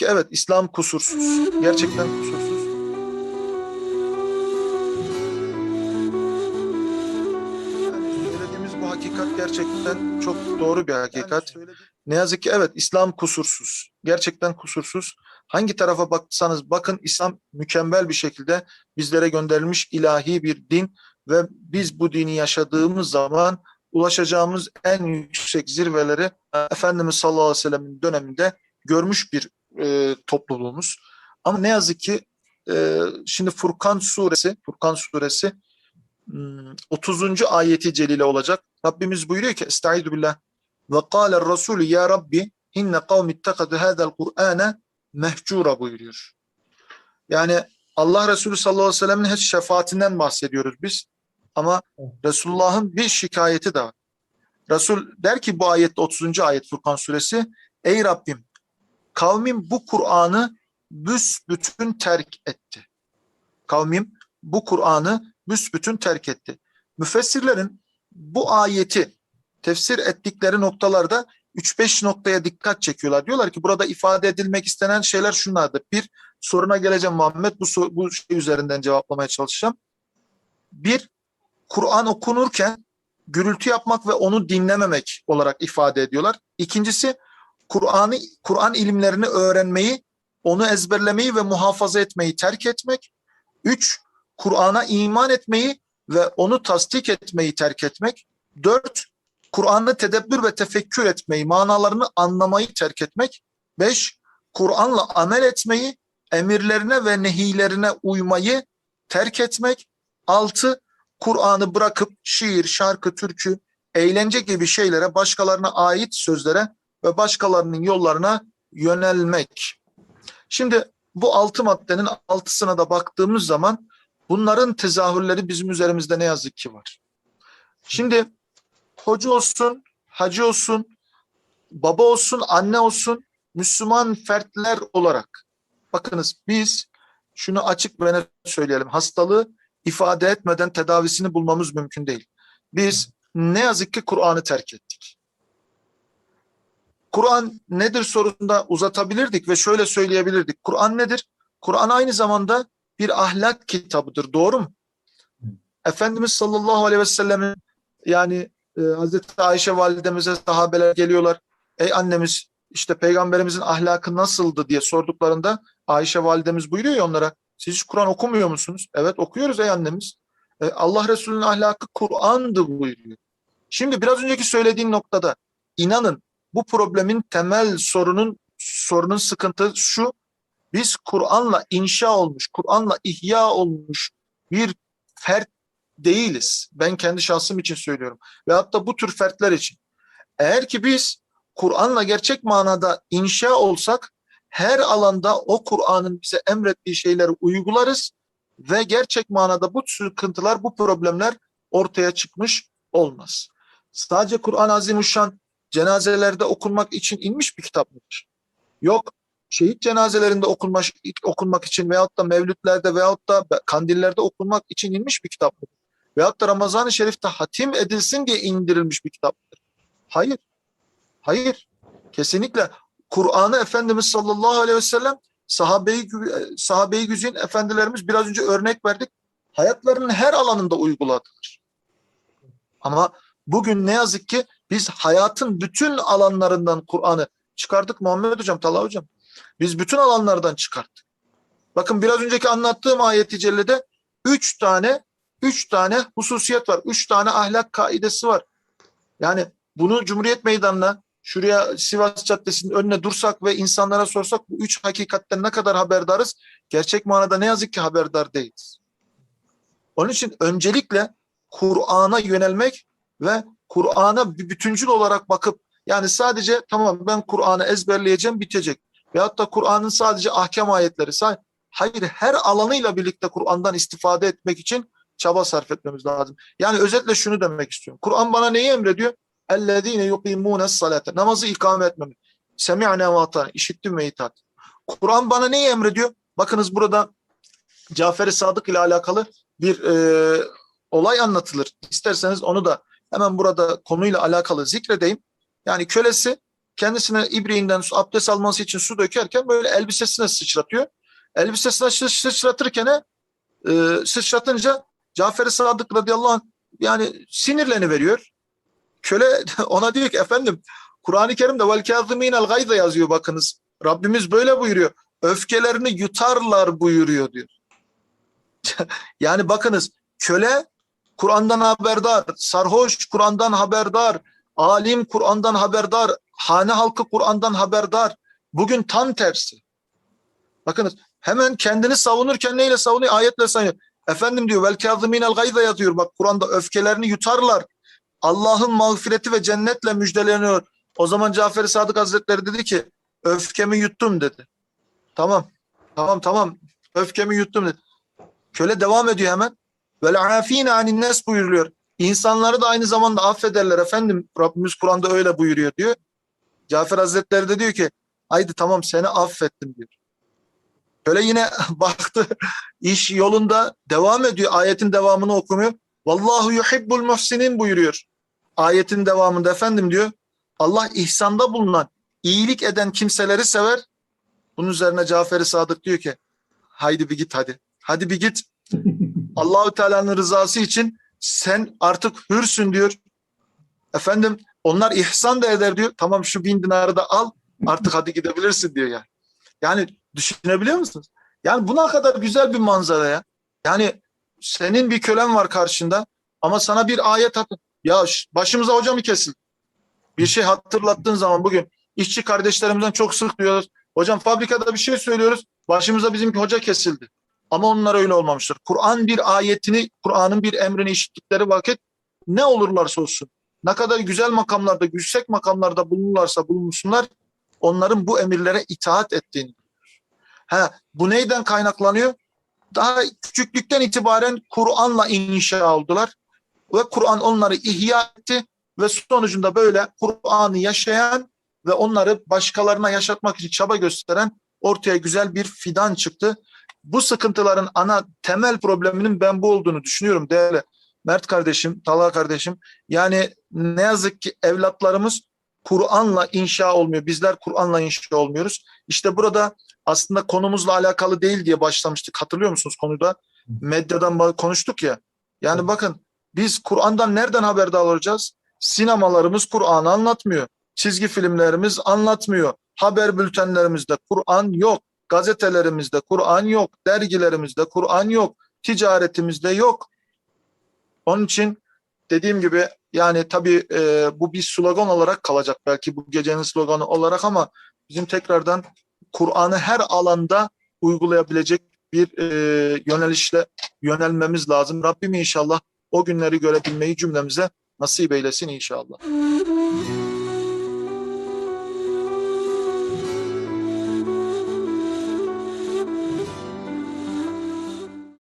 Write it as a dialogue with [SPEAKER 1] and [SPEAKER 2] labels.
[SPEAKER 1] ki evet İslam kusursuz. Gerçekten kusursuz. Yani söylediğimiz bu hakikat gerçekten çok doğru bir hakikat. Ne yazık ki evet İslam kusursuz. Gerçekten kusursuz. Hangi tarafa baksanız bakın İslam mükemmel bir şekilde bizlere gönderilmiş ilahi bir din ve biz bu dini yaşadığımız zaman ulaşacağımız en yüksek zirveleri Efendimiz sallallahu aleyhi ve sellem'in döneminde görmüş bir e, topluluğumuz. Ama ne yazık ki e, şimdi Furkan suresi, Furkan suresi 30. ayeti celile olacak. Rabbimiz buyuruyor ki Estaizu billah ve kâle Resulü ya Rabbi inne kavmi ittekadu hâzel Kur'âne mehcura buyuruyor. Yani Allah Resulü sallallahu aleyhi ve sellem'in hiç şefaatinden bahsediyoruz biz. Ama Resulullah'ın bir şikayeti de var. Resul der ki bu ayette 30. ayet Furkan suresi Ey Rabbim kavmim bu Kur'an'ı büsbütün terk etti. Kavmim bu Kur'an'ı büsbütün terk etti. Müfessirlerin bu ayeti tefsir ettikleri noktalarda 3-5 noktaya dikkat çekiyorlar. Diyorlar ki burada ifade edilmek istenen şeyler şunlardır. Bir, soruna geleceğim Muhammed. Bu, bu şey üzerinden cevaplamaya çalışacağım. Bir, Kur'an okunurken gürültü yapmak ve onu dinlememek olarak ifade ediyorlar. İkincisi, Kur'an'ı Kur'an ilimlerini öğrenmeyi, onu ezberlemeyi ve muhafaza etmeyi terk etmek. Üç, Kur'an'a iman etmeyi ve onu tasdik etmeyi terk etmek. Dört, Kur'an'ı tedebbür ve tefekkür etmeyi, manalarını anlamayı terk etmek. Beş, Kur'an'la amel etmeyi, emirlerine ve nehilerine uymayı terk etmek. Altı, Kur'an'ı bırakıp şiir, şarkı, türkü, eğlence gibi şeylere, başkalarına ait sözlere ve başkalarının yollarına yönelmek. Şimdi bu altı maddenin altısına da baktığımız zaman bunların tezahürleri bizim üzerimizde ne yazık ki var. Şimdi hoca olsun, hacı olsun, baba olsun, anne olsun, Müslüman fertler olarak bakınız biz şunu açık ve net söyleyelim. Hastalığı ifade etmeden tedavisini bulmamız mümkün değil. Biz ne yazık ki Kur'an'ı terk ettik. Kur'an nedir sorusunda uzatabilirdik ve şöyle söyleyebilirdik. Kur'an nedir? Kur'an aynı zamanda bir ahlak kitabıdır. Doğru mu? Efendimiz sallallahu aleyhi ve sellemin yani e, Hazreti Ayşe validemize sahabeler geliyorlar. Ey annemiz işte peygamberimizin ahlakı nasıldı diye sorduklarında Ayşe validemiz buyuruyor ya onlara siz hiç Kur'an okumuyor musunuz? Evet okuyoruz ey annemiz. E, Allah Resulü'nün ahlakı Kur'an'dı buyuruyor. Şimdi biraz önceki söylediğim noktada inanın bu problemin temel sorunun sorunun sıkıntı şu. Biz Kur'an'la inşa olmuş, Kur'an'la ihya olmuş bir fert değiliz. Ben kendi şahsım için söylüyorum. Ve hatta bu tür fertler için. Eğer ki biz Kur'an'la gerçek manada inşa olsak her alanda o Kur'an'ın bize emrettiği şeyleri uygularız ve gerçek manada bu sıkıntılar, bu problemler ortaya çıkmış olmaz. Sadece Kur'an-ı Azimuşşan cenazelerde okunmak için inmiş bir kitap mıdır? Yok. Şehit cenazelerinde okunmak, okunmak için veyahut da mevlütlerde veyahut da kandillerde okunmak için inmiş bir kitap mıdır? Veyahut da Ramazan-ı Şerif'te hatim edilsin diye indirilmiş bir kitaptır. Hayır. Hayır. Kesinlikle Kur'an'ı Efendimiz sallallahu aleyhi ve sellem sahabeyi, sahabeyi güzin efendilerimiz biraz önce örnek verdik. Hayatlarının her alanında uyguladılar. Ama bugün ne yazık ki biz hayatın bütün alanlarından Kur'an'ı çıkardık Muhammed Hocam, Talha Hocam. Biz bütün alanlardan çıkarttık. Bakın biraz önceki anlattığım ayeti cellede üç tane üç tane hususiyet var. Üç tane ahlak kaidesi var. Yani bunu Cumhuriyet Meydanı'na şuraya Sivas Caddesi'nin önüne dursak ve insanlara sorsak bu üç hakikatten ne kadar haberdarız? Gerçek manada ne yazık ki haberdar değiliz. Onun için öncelikle Kur'an'a yönelmek ve Kur'an'a bir bütüncül olarak bakıp yani sadece tamam ben Kur'an'ı ezberleyeceğim bitecek. Veyahut da Kur'an'ın sadece ahkam ayetleri. Hayır her alanıyla birlikte Kur'an'dan istifade etmek için çaba sarf etmemiz lazım. Yani özetle şunu demek istiyorum. Kur'an bana neyi emrediyor? اَلَّذ۪ينَ يُقِيمُونَ الصَّلَاةَ Namazı ikame etmemi. Semi'ne ve işittim ve itaat. Kur'an bana neyi emrediyor? Bakınız burada Cafer-i Sadık ile alakalı bir e, olay anlatılır. İsterseniz onu da hemen burada konuyla alakalı zikredeyim. Yani kölesi kendisine ibriğinden abdest alması için su dökerken böyle elbisesine sıçratıyor. Elbisesine sı- sıçratırken e, sıçratınca Cafer-i Sadık radıyallahu anh yani sinirleni veriyor. Köle ona diyor ki efendim Kur'an-ı Kerim'de vel kâzimînel gayza yazıyor bakınız. Rabbimiz böyle buyuruyor. Öfkelerini yutarlar buyuruyor diyor. yani bakınız köle Kur'an'dan haberdar, sarhoş Kur'an'dan haberdar, alim Kur'an'dan haberdar, hane halkı Kur'an'dan haberdar. Bugün tam tersi. Bakınız hemen kendini savunurken neyle savunuyor? Ayetle savunuyor. Efendim diyor vel kâzimînel gayza yazıyor. Bak Kur'an'da öfkelerini yutarlar. Allah'ın mağfireti ve cennetle müjdeleniyor. O zaman Cafer-i Sadık Hazretleri dedi ki öfkemi yuttum dedi. Tamam. Tamam tamam. Öfkemi yuttum dedi. Köle devam ediyor hemen. Vel afine anin nes buyuruluyor. İnsanları da aynı zamanda affederler efendim. Rabbimiz Kur'an'da öyle buyuruyor diyor. Cafer Hazretleri de diyor ki haydi tamam seni affettim diyor. Köle yine baktı iş yolunda devam ediyor. Ayetin devamını okumuyor. Vallahu yuhibbul muhsinin buyuruyor. Ayetin devamında efendim diyor. Allah ihsanda bulunan, iyilik eden kimseleri sever. Bunun üzerine Cafer-i Sadık diyor ki haydi bir git hadi. Hadi bir git. Allahü Teala'nın rızası için sen artık hürsün diyor. Efendim onlar ihsan da eder diyor. Tamam şu bin dinarı da al artık hadi gidebilirsin diyor yani. Yani düşünebiliyor musunuz? Yani buna kadar güzel bir manzara ya. Yani senin bir kölen var karşında ama sana bir ayet at. Ya başımıza hoca mı kesildi? Bir şey hatırlattığın zaman bugün işçi kardeşlerimizden çok sık duyuyoruz. Hocam fabrikada bir şey söylüyoruz. Başımıza bizimki hoca kesildi. Ama onlar öyle olmamıştır. Kur'an bir ayetini, Kur'an'ın bir emrini işittikleri vakit ne olurlarsa olsun, ne kadar güzel makamlarda, yüksek makamlarda bulunurlarsa bulunsunlar, onların bu emirlere itaat ettiğini. Ha, bu neyden kaynaklanıyor? Daha küçüklükten itibaren Kur'an'la inşa oldular ve Kur'an onları ihya etti ve sonucunda böyle Kur'an'ı yaşayan ve onları başkalarına yaşatmak için çaba gösteren ortaya güzel bir fidan çıktı. Bu sıkıntıların ana temel probleminin ben bu olduğunu düşünüyorum değerli Mert kardeşim, Talha kardeşim. Yani ne yazık ki evlatlarımız Kur'an'la inşa olmuyor. Bizler Kur'an'la inşa olmuyoruz. İşte burada aslında konumuzla alakalı değil diye başlamıştık. Hatırlıyor musunuz konuda? Medyadan konuştuk ya. Yani bakın biz Kur'an'dan nereden haberdar olacağız? Sinemalarımız Kur'an'ı anlatmıyor. Çizgi filmlerimiz anlatmıyor. Haber bültenlerimizde Kur'an yok. Gazetelerimizde Kur'an yok. Dergilerimizde Kur'an yok. Ticaretimizde yok. Onun için dediğim gibi yani tabii e, bu bir slogan olarak kalacak belki bu gecenin sloganı olarak ama bizim tekrardan Kur'an'ı her alanda uygulayabilecek bir e, yönelişle yönelmemiz lazım. Rabbim inşallah o günleri görebilmeyi cümlemize nasip eylesin inşallah.